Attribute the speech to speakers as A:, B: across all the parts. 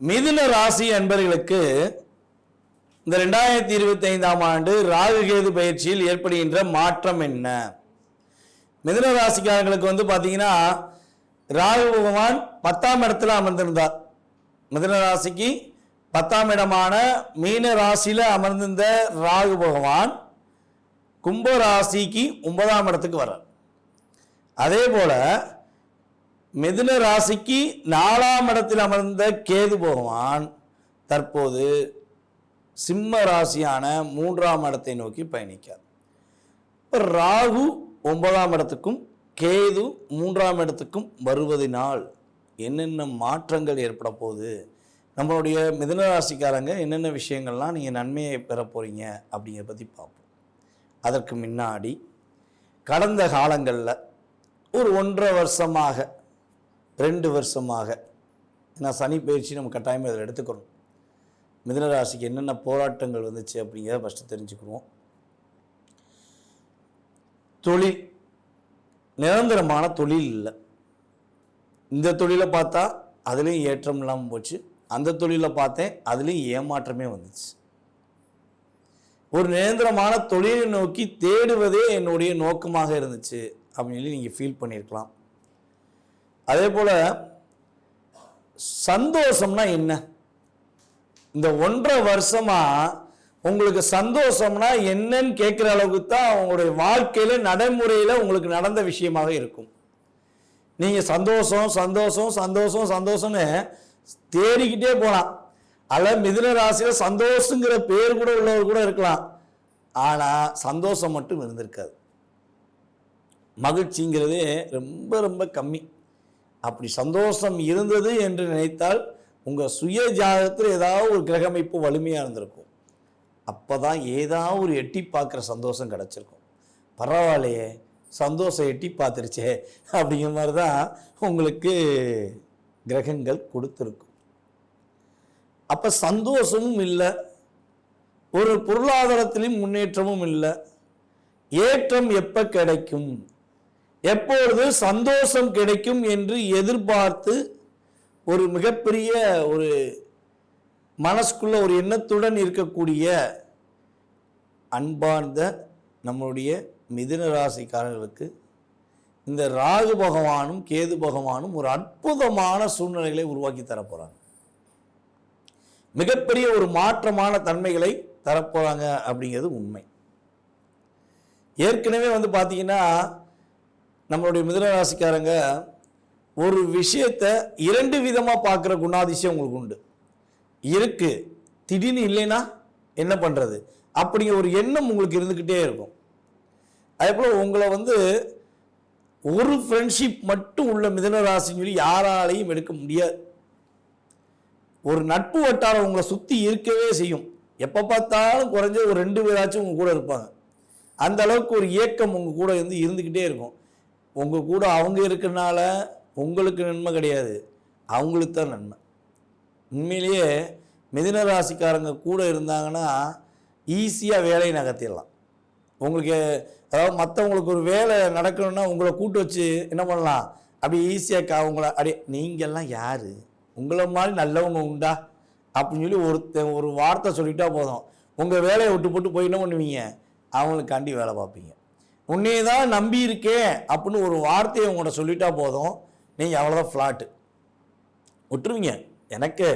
A: மிதுன ராசி அன்பர்களுக்கு இந்த ரெண்டாயிரத்தி இருபத்தி ஐந்தாம் ஆண்டு ராகு கேது பயிற்சியில் ஏற்படுகின்ற மாற்றம் என்ன? மிதுன ராசிக்காரங்களுக்கு வந்து பார்த்தீங்கன்னா ராகு பகவான் பத்தாம் இடத்துல அமர்ந்திருந்தார். மிதுன ராசிக்கு பத்தாம் இடமான மீன ராசியில் அமர்ந்திருந்த ராகு பகவான் கும்ப ராசிக்கு ஒன்பதாம் இடத்துக்கு வர்றார். அதே போல மிதுன ராசிக்கு நாலாம் இடத்தில் அமர்ந்த கேது பகவான் தற்போது சிம்ம ராசியான மூன்றாம் இடத்தை நோக்கி பயணிக்கார் இப்போ ராகு ஒன்பதாம் இடத்துக்கும் கேது மூன்றாம் இடத்துக்கும் வருவதனால் என்னென்ன மாற்றங்கள் ஏற்பட போகுது? நம்மளுடைய மிதுன ராசிக்காரங்க என்னென்ன விஷயங்கள்லாம் நீங்கள் நன்மையை பெற போகிறீங்க அப்படிங்கிறத பற்றி பார்ப்போம். அதற்கு முன்னாடி கடந்த காலங்களில் ஒரு ஒன்றரை வருஷமாக ரெண்டு வருஷமாக. ஏன்னா சனி பயிற்சி நம்ம கட்டாயமாக இதில் எடுத்துக்கணும். மிதனராசிக்கு என்னென்ன போராட்டங்கள் வந்துச்சு அப்படிங்கிறத ஃபஸ்ட்டு தெரிஞ்சுக்குவோம் தொழில். நிரந்தரமான தொழில் இல்லை. இந்த தொழிலை பார்த்தா அதுலேயும் ஏற்றம் இல்லாமல் போச்சு. அந்த தொழிலை பார்த்தேன் அதுலேயும் ஏமாற்றமே வந்துச்சு. ஒரு நிரந்தரமான தொழிலை நோக்கி தேடுவதே என்னுடைய நோக்கமாக இருந்துச்சு அப்படின்னு சொல்லி நீங்கள் ஃபீல் பண்ணியிருக்கலாம். அதே போல் சந்தோஷம்னா என்ன? இந்த ஒன்றரை வருஷமா உங்களுக்கு சந்தோஷம்னா என்னன்னு கேட்குற அளவுக்கு தான் உங்களுடைய வாழ்க்கையில் நடைமுறையில் உங்களுக்கு நடந்த விஷயமாக இருக்கும். நீங்கள் சந்தோஷம் சந்தோஷம் சந்தோஷம் சந்தோஷம்னு தேடிக்கிட்டே போகலாம் அல்ல மிதுன ராசியில் சந்தோஷங்கிற பேர் கூட உள்ளவர் கூட இருக்கலாம். ஆனால் சந்தோஷம் மட்டும் இருந்திருக்காது. மகிழ்ச்சிங்கிறதே ரொம்ப ரொம்ப கம்மி. அப்படி சந்தோஷம் இருந்தது என்று நினைத்தால் உங்கள் சுய ஜாதகத்தில் ஏதாவது ஒரு கிரகமைப்பு வலிமையாக இருந்திருக்கும். அப்போ தான் ஏதாவது ஒரு எட்டி பார்க்குற சந்தோஷம் கிடச்சிருக்கும். பரவாயில்லையே சந்தோஷம் எட்டி பார்த்துருச்சே அப்படிங்கிற மாதிரி தான் உங்களுக்கு கிரகங்கள் கொடுத்துருக்கும். அப்போ சந்தோஷமும் இல்லை. ஒரு பொருளாதாரத்திலும் முன்னேற்றமும் இல்லை. ஏற்றம் எப்போ கிடைக்கும்? எப்பொழுது சந்தோஷம் கிடைக்கும் என்று எதிர்பார்த்து ஒரு மிகப்பெரிய ஒரு மனசுக்குள்ள ஒரு எண்ணத்துடன் இருக்கக்கூடிய அன்பார்ந்த நம்மளுடைய மிதுன ராசிக்காரர்களுக்கு இந்த ராகு பகவானும் கேது பகவானும் ஒரு அற்புதமான சூழ்நிலைகளை உருவாக்கி தரப்போகிறாங்க மிகப்பெரிய ஒரு மாற்றமான தன்மைகளை தரப்போகிறாங்க அப்படிங்கிறது உண்மை. ஏற்கனவே வந்து பார்த்தீங்கன்னா நம்மளுடைய மிதனராசிக்காரங்க ஒரு விஷயத்தை இரண்டு விதமாக பார்க்குற குணாதிசயம் உங்களுக்கு உண்டு. இருக்கு திடீர்னு இல்லைன்னா என்ன பண்ணுறது அப்படிங்கிற ஒரு எண்ணம் உங்களுக்கு இருந்துக்கிட்டே இருக்கும். அதே போல் உங்களை வந்து ஒரு ஃப்ரெண்ட்ஷிப் மட்டும் உள்ள மிதனராசின்னு சொல்லி யாராலையும் எடுக்க முடியாது. ஒரு நட்பு வட்டாரம் உங்களை சுற்றி இருக்கவே செய்யும். எப்போ பார்த்தாலும் குறைஞ்ச ஒரு ரெண்டு பேராச்சும் உங்க கூட இருப்பாங்க. அந்த அளவுக்கு ஒரு இயக்கம் உங்கள் கூட இருந்து இருந்துக்கிட்டே இருக்கும். உங்கள் கூட அவங்க இருக்கிறனால உங்களுக்கு நன்மை கிடையாது. அவங்களுக்கு தான் நன்மை. உண்மையிலேயே மிதுன ராசிக்காரங்க கூட இருந்தாங்கன்னா ஈஸியாக வேலையை நகர்த்திடலாம். உங்களுக்கு அதாவது மற்றவங்களுக்கு ஒரு வேலை நடக்கணும்னா உங்களை கூட்டு வச்சு என்ன பண்ணலாம்? அப்படி ஈஸியாக கா உங்களை அப்படியே நீங்கள்லாம் யார்? உங்களை மாதிரி நல்லவங்க உண்டா? அப்படின்னு சொல்லி ஒருத்தன் ஒரு வார்த்தை சொல்லிட்டா போதும். உங்கள் வேலையை விட்டு போட்டு போய் என்ன பண்ணுவீங்க? அவங்களுக்காண்டி வேலை பார்ப்பீங்க. உன்னையே தான் நம்பி இருக்கேன் அப்படின்னு ஒரு வார்த்தையை உங்கள்கிட்ட சொல்லிட்டா போதும். நீங்கள் அவ்வளோதான் ஃப்ளாட்டு விட்டுருவீங்க. எனக்கு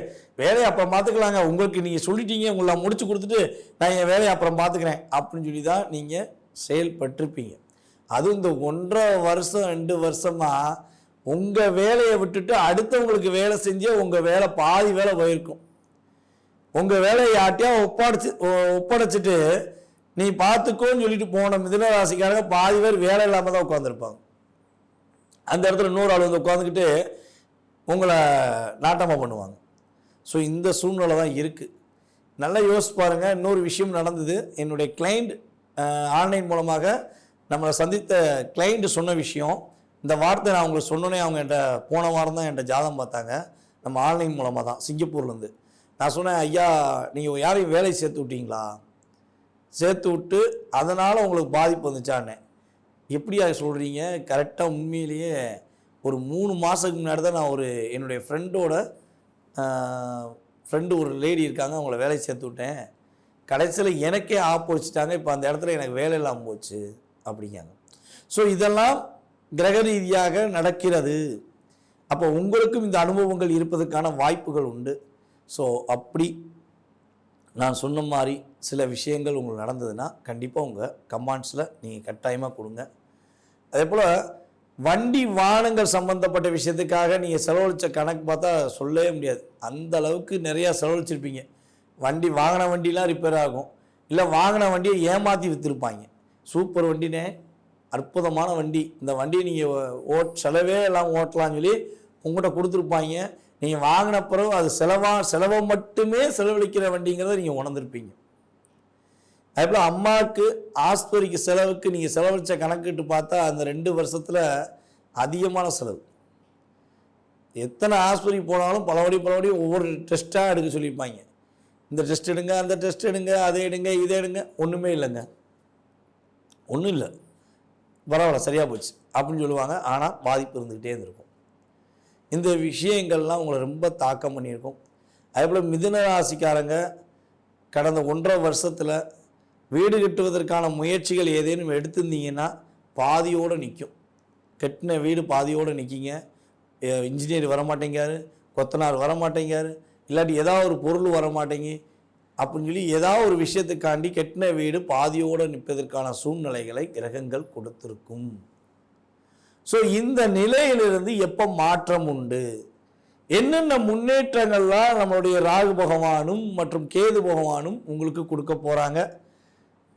A: வேலையை அப்புறம் பார்த்துக்கலாங்க. உங்களுக்கு நீங்கள் சொல்லிட்டீங்க உங்களை முடிச்சு கொடுத்துட்டு நான் என் வேலையை அப்புறம் பார்த்துக்கிறேன் அப்படின்னு சொல்லி தான் நீங்கள் செயல்பட்டிருப்பீங்க. அதுவும் இந்த ஒன்றரை வருஷம் ரெண்டு வருஷமாக உங்கள் வேலையை விட்டுட்டு அடுத்தவங்களுக்கு வேலை செஞ்சே உங்கள் வேலை பாதி வேலை போயிருக்கும். உங்கள் வேலையை யார்ட்டையா ஒப்படைச்சு ஒப்படைச்சிட்டு நீ பார்த்துக்கோன்னு சொல்லிட்டு போன மிதுன ராசிக்காரங்க பாதி பேர் வேலை இல்லாமல் தான் உட்காந்துருப்பாங்க அந்த இடத்துல இன்னொரு ஆள் வந்து உட்காந்துக்கிட்டு உங்களை நாட்டமாக பண்ணுவாங்க. ஸோ இந்த சூழ்நிலை தான் இருக்குது நல்லா யோசிச்சு பாருங்கள் இன்னொரு விஷயம் நடந்தது. என்னுடைய கிளைண்ட் ஆன்லைன் மூலமாக நம்மளை சந்தித்த கிளைண்ட் சொன்ன விஷயம். இந்த வார்த்தை நான் அவங்களுக்கு சொன்னோன்னே அவங்க என்கிட்ட போன வாரம் தான் என்கிட்ட ஜாதகம் பார்த்தாங்க. நம்ம ஆன்லைன் மூலமாக தான் சிங்கப்பூர்லேருந்து நான் சொன்னேன் ஐயா நீங்கள் யாரையும் வேலை சேர்த்து விட்டீங்களா? சேர்த்து விட்டு அதனால் உங்களுக்கு பாதிப்பு வந்துச்சான்னு. எப்படியா சொல்கிறீங்க கரெக்டாக உண்மையிலேயே ஒரு மூணு மாதத்துக்கு முன்னாடி தான் நான் ஒரு என்னுடைய ஃப்ரெண்டோட ஃப்ரெண்டு ஒரு லேடி இருக்காங்க அவங்கள வேலைக்கு சேர்த்து விட்டேன். கடைசியில் எனக்கே ஆப்போச்சிட்டாங்க இப்போ அந்த இடத்துல எனக்கு வேலை இல்லாமல் போச்சு அப்படிங்காங்க ஸோ இதெல்லாம் கிரக ரீதியாக நடக்கிறது. அப்போ உங்களுக்கும் இந்த அனுபவங்கள் இருப்பதற்கான வாய்ப்புகள் உண்டு. ஸோ அப்படி நான் சொன்ன மாதிரி சில விஷயங்கள் உங்களுக்கு நடந்ததுன்னா கண்டிப்பாக உங்கள் கமாண்ட்ஸில் நீங்கள் கட்டாயமாக கொடுங்க. அதே போல் வண்டி வாகனங்கள் சம்மந்தப்பட்ட விஷயத்துக்காக நீங்கள் செலவழித்த கணக்கு பார்த்தா சொல்லவே முடியாது. அந்த அளவுக்கு நிறையா செலவழிச்சிருப்பீங்க. வண்டி வாங்கின வண்டிலாம் ரிப்பேர் ஆகும். இல்லை வாங்கின வண்டியை ஏமாற்றி விற்றுருப்பாங்க சூப்பர் வண்டினே அற்புதமான வண்டி. இந்த வண்டியை நீங்கள் ஓட் செலவே எல்லாம் ஓட்டலாம்னு சொல்லி உங்கள்கிட்ட கொடுத்துருப்பாங்க. நீங்கள் வாங்கின பிறகு அது செலவா செலவை மட்டுமே செலவழிக்கிற வண்டிங்கிறத நீங்கள் உணர்ந்திருப்பீங்க. அதேபோல் அம்மாவுக்கு ஆஸ்பத்திரிக்கு செலவுக்கு நீங்கள் செலவழித்த கணக்கிட்டு பார்த்தா அந்த ரெண்டு வருஷத்தில் அதிகமான செலவு. எத்தனை ஆஸ்பத்திரிக்கு போனாலும் பலபடி பலபடி ஒவ்வொரு டெஸ்ட்டாக எடுக்க சொல்லியிருப்பாங்க. இந்த டெஸ்ட் எடுங்க அந்த டெஸ்ட் எடுங்க அதை எடுங்க இதை எடுங்க ஒன்றுமே இல்லைங்க. ஒன்றும் இல்லை. பரவாயில்ல சரியாக போச்சு அப்படின்னு சொல்லுவாங்க. ஆனால் பாதிப்பு இருந்துக்கிட்டே இருந்திருக்கும். இந்த விஷயங்கள்லாம் உங்களை ரொம்ப தாக்கம் பண்ணியிருக்கும். அதேபோல் மிதுன ராசிக்காரங்க கடந்த ஒன்றரை வருஷத்தில் வீடு கட்டுவதற்கான முயற்சிகள் ஏதேனும் எடுத்திருந்தீங்கன்னா பாதியோடு நிற்கும் கட்டின வீடு பாதியோடு நிற்கிங்க இன்ஜினியர் வர மாட்டேங்காரு கொத்தனார் வர மாட்டேங்காரு இல்லாட்டி ஏதாவது ஒரு பொருள் வர மாட்டேங்கி அப்படின்னு சொல்லி ஏதாவது ஒரு விஷயத்துக்காண்டி கட்டின வீடு பாதியோடு நிற்பதற்கான சூழ்நிலைகளை கிரகங்கள் கொடுத்துருக்கும். ஸோ இந்த நிலையிலிருந்து எப்போ மாற்றம் உண்டு? என்னென்ன முன்னேற்றங்கள்லாம் நம்மளுடைய ராகு பகவானும் மற்றும் கேது பகவானும் உங்களுக்கு கொடுக்க போகிறாங்க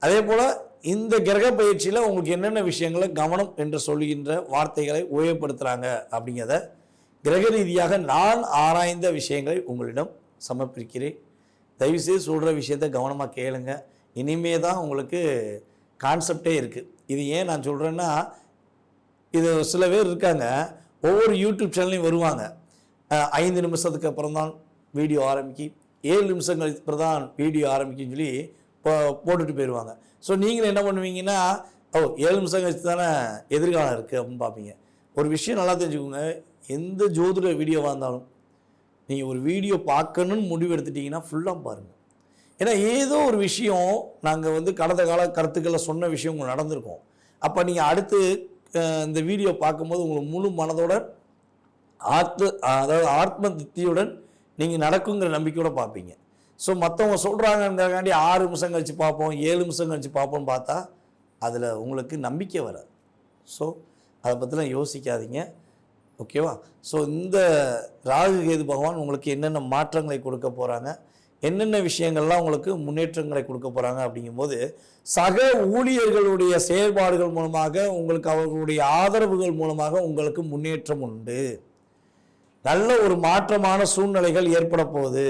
A: அதே போல் இந்த கிரக பயிற்சியில் உங்களுக்கு என்னென்ன விஷயங்களை கவனம் என்று சொல்லுகின்ற வார்த்தைகளை உபயோகப்படுத்துகிறாங்க அப்படிங்கிறத கிரக ரீதியாக நான் ஆராய்ந்த விஷயங்களை உங்களிடம் சமர்ப்பிக்கிறேன். தயவுசெய்து சொல்கிற விஷயத்த கவனமாக கேளுங்க. இனிமே தான் உங்களுக்கு கான்செப்டே இருக்குது இது ஏன் நான் சொல்கிறேன்னா இது சில பேர் இருக்காங்க ஒவ்வொரு யூடியூப் சேனல்லையும் வருவாங்க. ஐந்து நிமிஷத்துக்கு அப்புறம் தான் வீடியோ ஆரம்பிக்கும் ஏழு நிமிஷம் கழித்து அப்புறம் தான் வீடியோ ஆரம்பிக்குன்னு சொல்லி போ- போட்டுட்டு போயிடுவாங்க ஸோ நீங்கள் என்ன பண்ணுவீங்கன்னா ஓ ஏழு நிமிஷம் கழிச்சு தானே எதிர்காலம் இருக்குது அப்படின்னு பார்ப்பீங்க. ஒரு விஷயம் நல்லா தெரிஞ்சுக்கோங்க எந்த ஜோதிட வீடியோவாக இருந்தாலும் நீங்கள் ஒரு வீடியோ பார்க்கணும்னு முடிவு எடுத்துட்டிங்கன்னா ஃபுல்லாக பாருங்கள் ஏன்னா ஏதோ ஒரு விஷயம் நாங்கள் வந்து கடந்த கால கருத்துக்களை சொன்ன விஷயம் நடந்திருக்கோம். நடந்திருக்கும் அப்போ நீங்கள் அடுத்து இந்த வீடியோ பார்க்கும்போது உங்களுக்கு முழு மனதோட ஆத்ம அதாவது ஆத்ம திருப்தியுடன் நீங்கள் நடக்குங்கிற நம்பிக்கையோட பார்ப்பீங்க. ஸோ மற்றவங்க சொல்கிறாங்கங்கிறக்காண்டி ஆறு நிமிஷம் கழித்து பார்ப்போம் ஏழு நிமிஷம் கழித்து பார்ப்போம்னு பார்த்தா அதில் உங்களுக்கு நம்பிக்கை வராது. ஸோ அதை பற்றிலாம் யோசிக்காதீங்க. ஓகேவா ஸோ இந்த ராகு கேது பகவான் உங்களுக்கு என்னென்ன மாற்றங்களை கொடுக்க போகிறாங்க என்னென்ன விஷயங்கள்லாம் உங்களுக்கு முன்னேற்றங்களை கொடுக்க போகிறாங்க அப்படிங்கும்போது சக ஊழியர்களுடைய செயல்பாடுகள் மூலமாக உங்களுக்கு அவர்களுடைய ஆதரவுகள் மூலமாக உங்களுக்கு முன்னேற்றம் உண்டு. நல்ல ஒரு மாற்றமான சூழ்நிலைகள் ஏற்பட போகுது.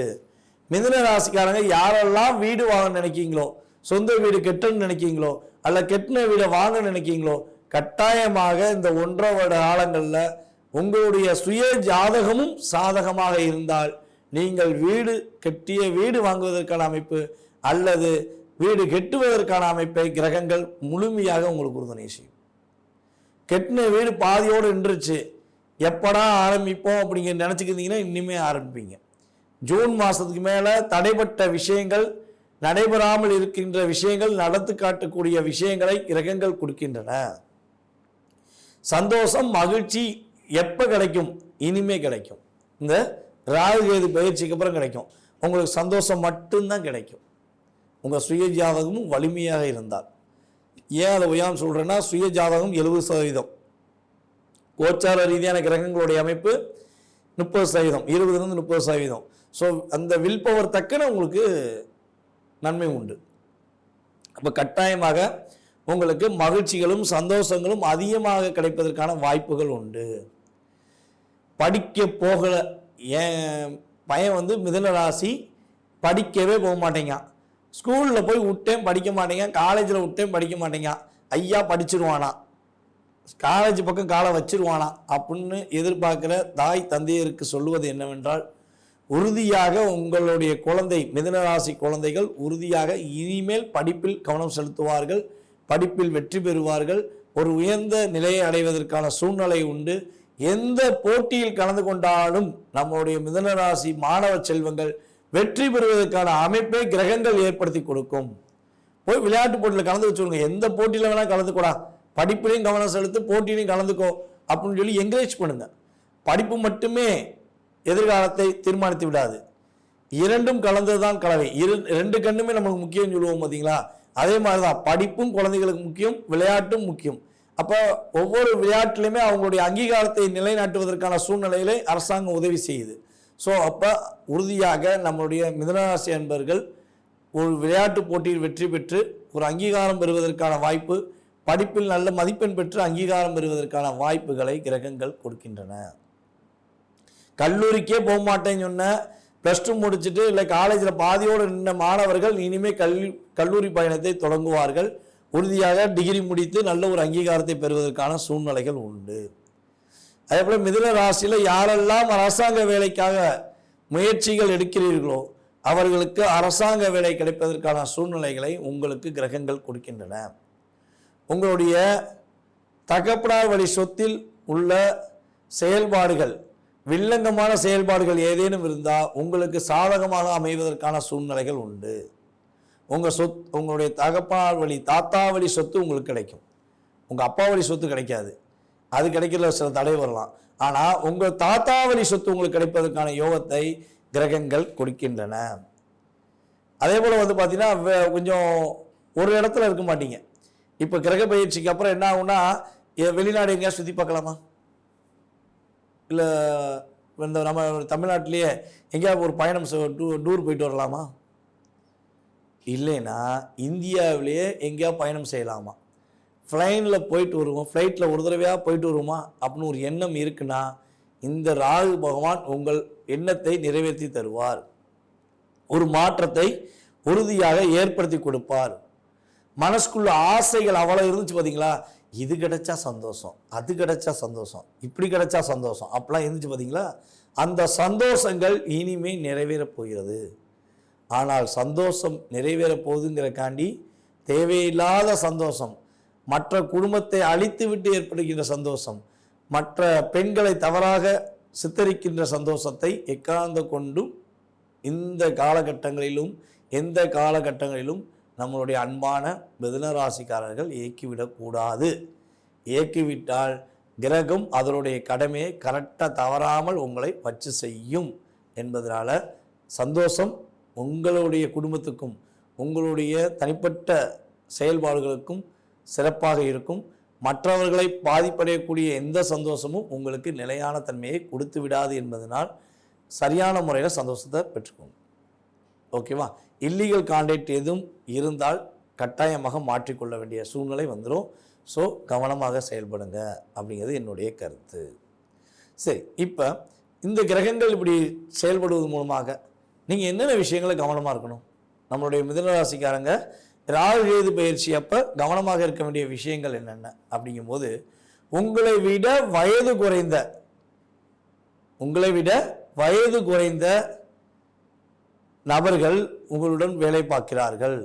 A: மிதுன ராசிக்காரங்க யாரெல்லாம் வீடு வாங்க நினைக்கிங்களோ சொந்த வீடு கெட்டுன்னு நினைக்கிங்களோ அல்ல கெட்டின வீடை வாங்க நினைக்கிங்களோ கட்டாயமாக இந்த ஒன்றரை வருட காலங்களில் உங்களுடைய சுய ஜாதகமும் சாதகமாக இருந்தால் நீங்கள் வீடு கட்டிய வீடு வாங்குவதற்கான அமைப்பு அல்லது வீடு கெட்டுவதற்கான அமைப்பை கிரகங்கள் முழுமையாக உங்களுக்கு உறுதுணை செய்யும். கெட்டின வீடு பாதியோடு நின்றுச்சு. எப்படா ஆரம்பிப்போம் அப்படிங்கிற நினச்சிக்கிட்டீங்கன்னா இனிமே ஆரம்பிப்பீங்க. ஜூன் மாதத்துக்கு மேலே தடைப்பட்ட விஷயங்கள் நடைபெறாமல் இருக்கின்ற விஷயங்கள் நடத்து காட்டக்கூடிய விஷயங்களை கிரகங்கள் கொடுக்கின்றன. சந்தோஷம் மகிழ்ச்சி எப்போ கிடைக்கும்? இனிமே கிடைக்கும். இந்த ராகு கேது பயிற்சிக்கு அப்புறம் கிடைக்கும். உங்களுக்கு சந்தோஷம் மட்டும்தான் கிடைக்கும். உங்கள் சுய ஜாதகமும் வலிமையாக இருந்தால். ஏன் அதை உயான்னு சொல்கிறேன்னா சுய ஜாதகம் எழுபது சதவீதம். கோச்சார ரீதியான கிரகங்களுடைய அமைப்பு முப்பது சதவீதம். இருபதுலேருந்து முப்பது சதவீதம். ஸோ அந்த வில் பவர் தக்கன உங்களுக்கு நன்மை உண்டு. அப்போ கட்டாயமாக உங்களுக்கு மகிழ்ச்சிகளும் சந்தோஷங்களும் அதிகமாக கிடைப்பதற்கான வாய்ப்புகள் உண்டு. படிக்க போகலை என் பையன் வந்து மிதுன ராசி படிக்கவே போக மாட்டேங்கான் ஸ்கூலில் போய் விட்டேன் படிக்க மாட்டேங்க காலேஜில் விட்டேன் படிக்க மாட்டேங்க ஐயா படிச்சிருவானா? காலேஜ் பக்கம் காலை வச்சிருவானா? அப்படின்னு எதிர்பார்க்குற தாய் தந்தையருக்கு சொல்லுவது என்னவென்றால் உறுதியாக உங்களுடைய குழந்தை மிதனராசி குழந்தைகள் உறுதியாக இனிமேல் படிப்பில் கவனம் செலுத்துவார்கள் படிப்பில் வெற்றி பெறுவார்கள். ஒரு உயர்ந்த நிலையை அடைவதற்கான சூழ்நிலை உண்டு. எந்த போட்டியில் கலந்து கொண்டாலும் நம்முடைய மிதனராசி மாணவ செல்வங்கள் வெற்றி பெறுவதற்கான அமைப்பை கிரகங்கள் ஏற்படுத்தி கொடுக்கும். போய் விளையாட்டு போட்டியில் கலந்து வச்சுக்கோங்க. எந்த போட்டியில் வேணால் கலந்துக்கூடா. படிப்புலையும் கவனம் செலுத்து போட்டியிலையும் கலந்துக்கோ அப்படின்னு சொல்லி என்கரேஜ் பண்ணுங்க. படிப்பு மட்டுமே எதிர்காலத்தை தீர்மானித்து விடாது. இரண்டும் கலந்ததுதான் கலவை. இரு ரெண்டு கண்ணுமே நமக்கு முக்கியம் சொல்லுவோம் பார்த்தீங்களா அதே மாதிரி தான் படிப்பும் குழந்தைகளுக்கு முக்கியம் விளையாட்டும் முக்கியம். அப்போ ஒவ்வொரு விளையாட்டுலையுமே அவங்களுடைய அங்கீகாரத்தை நிலைநாட்டுவதற்கான சூழ்நிலையிலே அரசாங்கம் உதவி செய்யுது. ஸோ அப்போ உறுதியாக நம்மளுடைய மிதனராசி அன்பர்கள் ஒரு விளையாட்டு போட்டியில் வெற்றி பெற்று ஒரு அங்கீகாரம் பெறுவதற்கான வாய்ப்பு படிப்பில் நல்ல மதிப்பெண் பெற்று அங்கீகாரம் பெறுவதற்கான வாய்ப்புகளை கிரகங்கள் கொடுக்கின்றன. கல்லூரிக்கே போக மாட்டேன்னு சொன்ன ப்ளஸ் டூ முடிச்சுட்டு இல்லை காலேஜில் பாதியோடு நின்ற மாணவர்கள் இனிமேல் கல்வி கல்லூரி பயணத்தை தொடங்குவார்கள். உறுதியாக டிகிரி முடித்து நல்ல ஒரு அங்கீகாரத்தை பெறுவதற்கான சூழ்நிலைகள் உண்டு. அதே போல் மிதுன ராசியில் யாரெல்லாம் அரசாங்க வேலைக்காக முயற்சிகள் எடுக்கிறீர்களோ அவர்களுக்கு அரசாங்க வேலை கிடைப்பதற்கான சூழ்நிலைகளை உங்களுக்கு கிரகங்கள் கொடுக்கின்றன. உங்களுடைய தகப்பனார் வழி சொத்தில் உள்ள செயல்பாடுகள் வில்லங்கமான செயல்பாடுகள் ஏதேனும் இருந்தால் உங்களுக்கு சாதகமாக அமைவதற்கான சூழ்நிலைகள் உண்டு. உங்கள் சொத் உங்களுடைய தகப்பா வழி தாத்தா வழி சொத்து உங்களுக்கு கிடைக்கும். உங்கள் அப்பா வழி சொத்து கிடைக்காது. அது கிடைக்கல சில தடை வரலாம். ஆனால் உங்கள் தாத்தா வழி சொத்து உங்களுக்கு கிடைப்பதற்கான யோகத்தை கிரகங்கள் கொடுக்கின்றன. அதே போல் வந்து பார்த்தீங்கன்னா கொஞ்சம் ஒரு இடத்துல இருக்க மாட்டீங்க. இப்போ கிரக பயிற்சிக்கு அப்புறம் என்ன ஆகும்னா எ- வெளிநாடு எங்கேயா சுற்றி பார்க்கலாமா? இல்லை இந்த நம்ம தமிழ்நாட்டிலேயே எங்கேயாவது ஒரு பயணம் செ- டூ டூர் போயிட்டு வரலாமா? இல்லைன்னா இந்தியாவிலேயே எங்கேயா பயணம் செய்யலாமா? ஃப்ளைனில் போயிட்டு வருவோம் ஃப்ளைட்டில் ஒரு தடவையாக போயிட்டு வருவோமா? அப்படின்னு ஒரு எண்ணம் இருக்குன்னா இந்த ராகு பகவான் உங்கள் எண்ணத்தை நிறைவேற்றி தருவார். ஒரு மாற்றத்தை உறுதியாக ஏற்படுத்தி கொடுப்பார். மனசுக்குள்ள ஆசைகள் அவ்வளோ இருந்துச்சு பார்த்தீங்களா இது கிடைச்சா சந்தோஷம் அது கிடைச்சா சந்தோஷம் இப்படி கிடைச்சா சந்தோஷம் அப்படிலாம் இருந்துச்சு பார்த்தீங்களா அந்த சந்தோஷங்கள் இனிமே நிறைவேறப் போகிறது. ஆனால் சந்தோஷம் நிறைவேற போகுதுங்கிறக்காண்டி தேவையில்லாத சந்தோஷம் மற்ற குடும்பத்தை அழித்து விட்டு ஏற்படுகின்ற சந்தோஷம் மற்ற பெண்களை தவறாக சித்தரிக்கின்ற சந்தோஷத்தை எக்காந்த கொண்டும் இந்த காலகட்டங்களிலும் எந்த காலகட்டங்களிலும் நம்மளுடைய அன்பான மிதனராசிக்காரர்கள் இயக்கிவிடக்கூடாது இயக்கிவிட்டால் கிரகம் அதனுடைய கடமையை கரெக்டாக தவறாமல் உங்களை வச்சு செய்யும் என்பதனால் சந்தோஷம் உங்களுடைய குடும்பத்துக்கும் உங்களுடைய தனிப்பட்ட செயல்பாடுகளுக்கும் சிறப்பாக இருக்கும். மற்றவர்களை பாதிப்படையக்கூடிய எந்த சந்தோஷமும் உங்களுக்கு நிலையான தன்மையை கொடுத்து விடாது என்பதனால் சரியான முறையில் சந்தோஷத்தை பெற்றுக்கோங்க. ஓகேவா? இல்லீகல் கான்டாக்ட் எதுவும் இருந்தால் கட்டாயமாக மாற்றிக்கொள்ள வேண்டிய சூழ்நிலை வந்துடும் ஸோ கவனமாக செயல்படுங்க அப்படிங்கிறது என்னுடைய கருத்து. சரி இப்போ இந்த கிரகங்கள் இப்படி செயல்படுவது மூலமாக நீங்கள் என்னென்ன விஷயங்களை கவனமாக இருக்கணும்? நம்மளுடைய மிதனராசிக்காரங்க ராகு கேது பயிற்சி அப்போ கவனமாக இருக்க வேண்டிய விஷயங்கள் என்னென்ன? அப்படிங்கும்போது உங்களை விட வயது குறைந்த உங்களை விட வயது குறைந்த நபர்கள் உங்களுடன் வேலை பார்க்கிறார்கள்.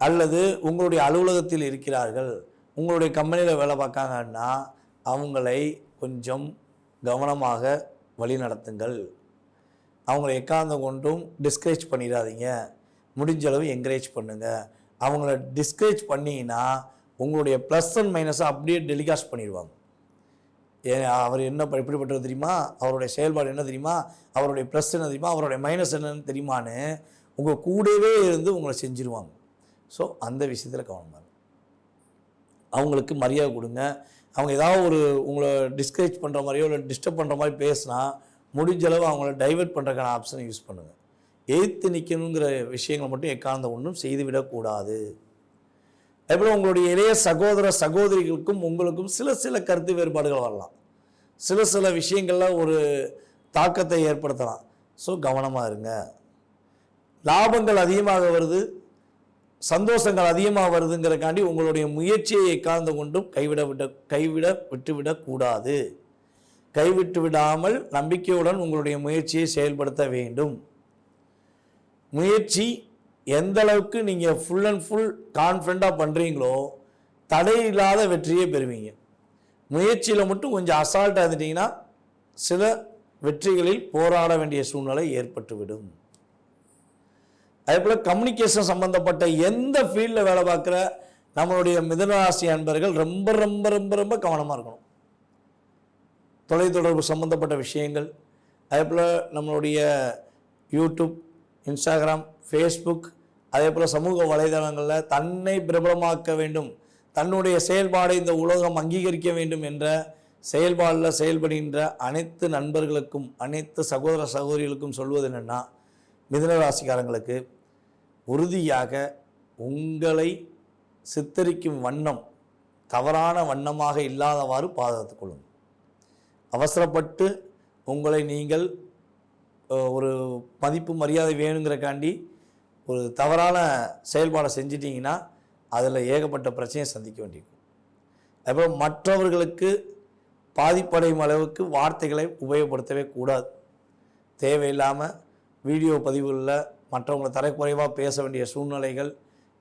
A: அல்லது உங்களுடைய அலுவலகத்தில் இருக்கிறார்கள். உங்களுடைய கம்பெனியில் வேலை பார்க்காங்கன்னா அவங்களை கொஞ்சம் கவனமாக வழி நடத்துங்கள். அவங்கள எக்காந்தம் கொண்டும் டிஸ்கரேஜ் பண்ணிடாதீங்க. முடிஞ்ச அளவு என்கரேஜ் பண்ணுங்கள் அவங்கள டிஸ்கரேஜ் பண்ணிங்கன்னா உங்களுடைய ப்ளஸ் அண்ட் மைனஸை அப்படியே டெலிகாஸ்ட் பண்ணிடுவாங்க. ஏன் அவர் என்ன ப- தெரியுமா? அவருடைய செயல்பாடு என்ன தெரியுமா? அவருடைய ப்ளஸ் என்ன தெரியுமா? அவருடைய மைனஸ் என்னன்னு தெரியுமான்னு உங்கள் கூடவே இருந்து உங்களை செஞ்சிருவாங்க. ஸோ அந்த விஷயத்தில் கவனமாக அவங்களுக்கு மரியாதை கொடுங்க. அவங்க ஏதாவது ஒரு உங்களை டிஸ்கரேஜ் பண்ணுற மாதிரியோ இல்லை டிஸ்டர்ப் பண்ணுற மாதிரி பேசுனா முடிஞ்சளவு அவங்கள டைவர்ட் பண்ணுறதுக்கான ஆப்ஷனை யூஸ் பண்ணுங்கள் எதிர்த்து நிற்கணுங்கிற விஷயங்களை மட்டும் எக்காந்த ஒன்றும் செய்து விடக்கூடாது உங்களுடைய இளைய சகோதர சகோதரிகளுக்கும் உங்களுக்கும் சில சில கருத்து வேறுபாடுகள் வரலாம். சில சில விஷயங்கள்ல ஒரு தாக்கத்தை ஏற்படுத்தலாம். ஸோ கவனமாக இருங்க. லாபங்கள் அதிகமாக வருது. சந்தோஷங்கள் அதிகமாக வருதுங்கிறக்காண்டி உங்களுடைய முயற்சியை எக்காந்து கொண்டும் கைவிட விட கைவிட விட்டுவிடக்கூடாது. கைவிட்டு விடாமல் நம்பிக்கையுடன் உங்களுடைய முயற்சியை செயல்படுத்த வேண்டும். முயற்சி எந்த அளவுக்கு நீங்கள் ஃபுல் அண்ட் ஃபுல் கான்ஃபிடண்ட்டாக பண்ணுறீங்களோ தடை இல்லாத வெற்றியை பெறுவீங்க. முயற்சியில் மட்டும் கொஞ்சம் அசால்ட்டாக இருந்துட்டீங்கன்னா சில வெற்றிகளில் போராட வேண்டிய சூழ்நிலை ஏற்பட்டுவிடும். அதே போல் கம்யூனிகேஷன் சம்மந்தப்பட்ட எந்த ஃபீல்டில் வேலை பார்க்குற நம்மளுடைய மிதனராசி அன்பர்கள் ரொம்ப ரொம்ப ரொம்ப ரொம்ப கவனமாக இருக்கணும். தொலைத்தொடர்பு சம்பந்தப்பட்ட விஷயங்கள் அதே போல் நம்மளுடைய யூடியூப் இன்ஸ்டாகிராம் ஃபேஸ்புக் அதே போல் சமூக வலைதளங்களில் தன்னை பிரபலமாக்க வேண்டும் தன்னுடைய செயல்பாடை இந்த உலகம் அங்கீகரிக்க வேண்டும் என்ற செயல்பாடில் செயல்படுகின்ற அனைத்து நண்பர்களுக்கும் அனைத்து சகோதர சகோதரிகளுக்கும் சொல்வது என்னென்னா மிதனராசிக்காரங்களுக்கு உறுதியாக உங்களை சித்தரிக்கும் வண்ணம் தவறான வண்ணமாக இல்லாதவாறு பாதுகாத்துக் கொள்ளுங்கள் அவசரப்பட்டு உங்களை நீங்கள் ஒரு மதிப்பு மரியாதை வேணுங்கிறக்காண்டி ஒரு தவறான செயல்பாடை செஞ்சிட்டிங்கன்னா அதில் ஏகப்பட்ட பிரச்சனையை சந்திக்க வேண்டியிருக்கும். அதுபோல் மற்றவர்களுக்கு பாதிப்படையும் அளவுக்கு வார்த்தைகளை உபயோகப்படுத்தவே கூடாது. தேவையில்லாமல் வீடியோ பதிவுகளில் மற்றவங்களை தரக்குறைவாக பேச வேண்டிய சூழ்நிலைகள்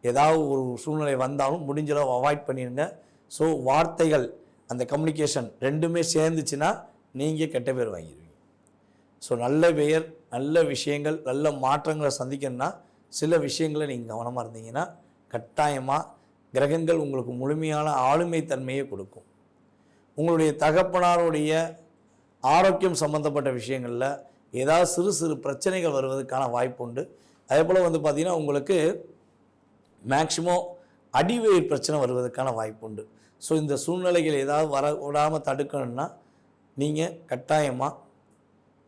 A: ஏதாவது ஒரு சூழ்நிலை வந்தாலும் முடிஞ்ச அளவு அவாய்ட் பண்ணிடுங்க ஸோ வார்த்தைகள் அந்த கம்யூனிகேஷன் ரெண்டுமே சேர்ந்துச்சுன்னா நீங்கள் கெட்ட பேர் வாங்கிடுவீங்க. ஸோ நல்ல பெயர் நல்ல விஷயங்கள் நல்ல மாற்றங்களை சந்திக்கணும்னா சில விஷயங்களை நீங்கள் கவனமாக இருந்தீங்கன்னா கட்டாயமாக கிரகங்கள் உங்களுக்கு முழுமையான ஆளுமை தன்மையை கொடுக்கும். உங்களுடைய தகப்பனாருடைய ஆரோக்கியம் சம்மந்தப்பட்ட விஷயங்களில் ஏதாவது சிறு சிறு பிரச்சனைகள் வருவதற்கான வாய்ப்பு உண்டு. அதே போல் வந்து பார்த்திங்கன்னா உங்களுக்கு மேக்சிமம் அடிவெயிர் பிரச்சனை வருவதற்கான வாய்ப்பு உண்டு. ஸோ இந்த சூழ்நிலைகள் ஏதாவது வர விடாமல் தடுக்கணும்னா நீங்கள் கட்டாயமாக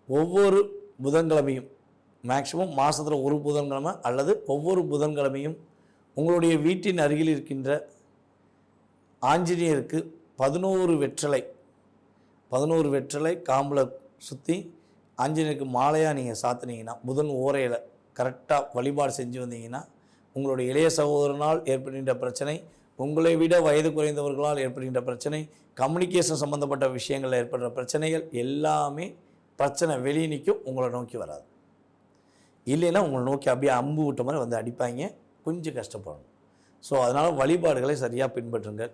A: ஒவ்வொரு புதன்கிழமையும் மேக்சிமம் மாதத்தில் ஒரு புதன்கிழமை அல்லது ஒவ்வொரு புதன்கிழமையும் உங்களுடைய வீட்டின் அருகில் இருக்கின்ற ஆஞ்சநேயருக்கு பதினோரு வெற்றலை பதினோரு வெற்றலை காம்பில் சுற்றி ஆஞ்சநேயருக்கு மாலையாக நீங்கள் சாத்துனீங்கன்னா புதன் ஓரையில் கரெக்டாக வழிபாடு செஞ்சு வந்தீங்கன்னா உங்களுடைய இளைய சகோதரனால் ஏற்படுகின்ற பிரச்சனை உங்களை விட வயது குறைந்தவர்களால் ஏற்படுகின்ற பிரச்சனை கம்யூனிகேஷன் சம்மந்தப்பட்ட விஷயங்களில் ஏற்படுற பிரச்சனைகள் எல்லாமே பிரச்சனை வெளியே நிற்கும் உங்களை நோக்கி வராது. இல்லைன்னா உங்களை நோக்கி அப்படியே அம்பு விட்ட மாதிரி வந்து அடிப்பாங்க கொஞ்சம் கஷ்டப்படணும். ஸோ அதனால் வழிபாடுகளை சரியாக பின்பற்றுங்கள்.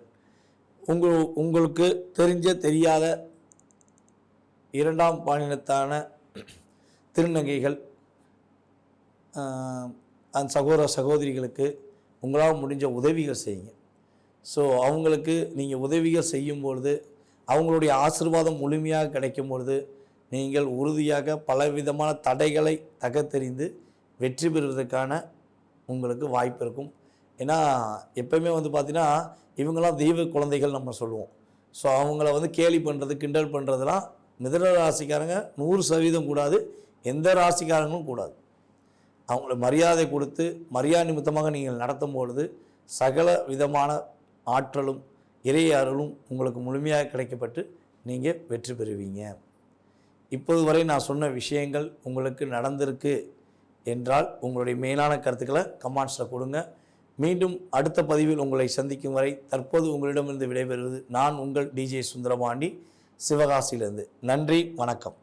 A: உங்கள் உங்களுக்கு தெரிஞ்ச தெரியாத இரண்டாம் பாலினத்தான திருநங்கைகள் அந்த சகோதர சகோதரிகளுக்கு உங்களால் முடிஞ்ச உதவிகள் செய்யுங்க. ஸோ அவங்களுக்கு நீங்கள் உதவிகள் செய்யும் பொழுது அவங்களுடைய ஆசீர்வாதம் முழுமையாக கிடைக்கும் பொழுது நீங்கள் உறுதியாக பலவிதமான தடைகளை தகத்தெறிந்து வெற்றி பெறுவதற்கான உங்களுக்கு வாய்ப்பு இருக்கும். ஏன்னா எப்போயுமே வந்து பார்த்தீங்கன்னா இவங்களாம் தெய்வ குழந்தைகள் நம்ம சொல்லுவோம். ஸோ அவங்கள வந்து கேலி பண்ணுறது கிண்டல் பண்ணுறதுலாம் மிதன ராசிக்காரங்க நூறு சதவீதம் கூடாது எந்த ராசிக்காரங்களும் கூடாது. அவங்கள மரியாதை கொடுத்து மரியாதை நிமித்தமாக நீங்கள் நடத்தும் பொழுது சகல விதமான ஆற்றலும் இறை அருளும் உங்களுக்கு முழுமையாக கிடைக்கப்பட்டு நீங்கள் வெற்றி பெறுவீங்க. இப்போது வரை நான் சொன்ன விஷயங்கள் உங்களுக்கு நடந்திருக்கு என்றால் உங்களுடைய மேலான கருத்துக்களை கமெண்ட்ஸில் கொடுங்க. மீண்டும் அடுத்த பதிவில் உங்களை சந்திக்கும் வரை தற்போது உங்களிடமிருந்து விடைபெறுவது நான் உங்கள் டிஜே சுந்தரபாண்டி சிவகாசியிலிருந்து. நன்றி வணக்கம்.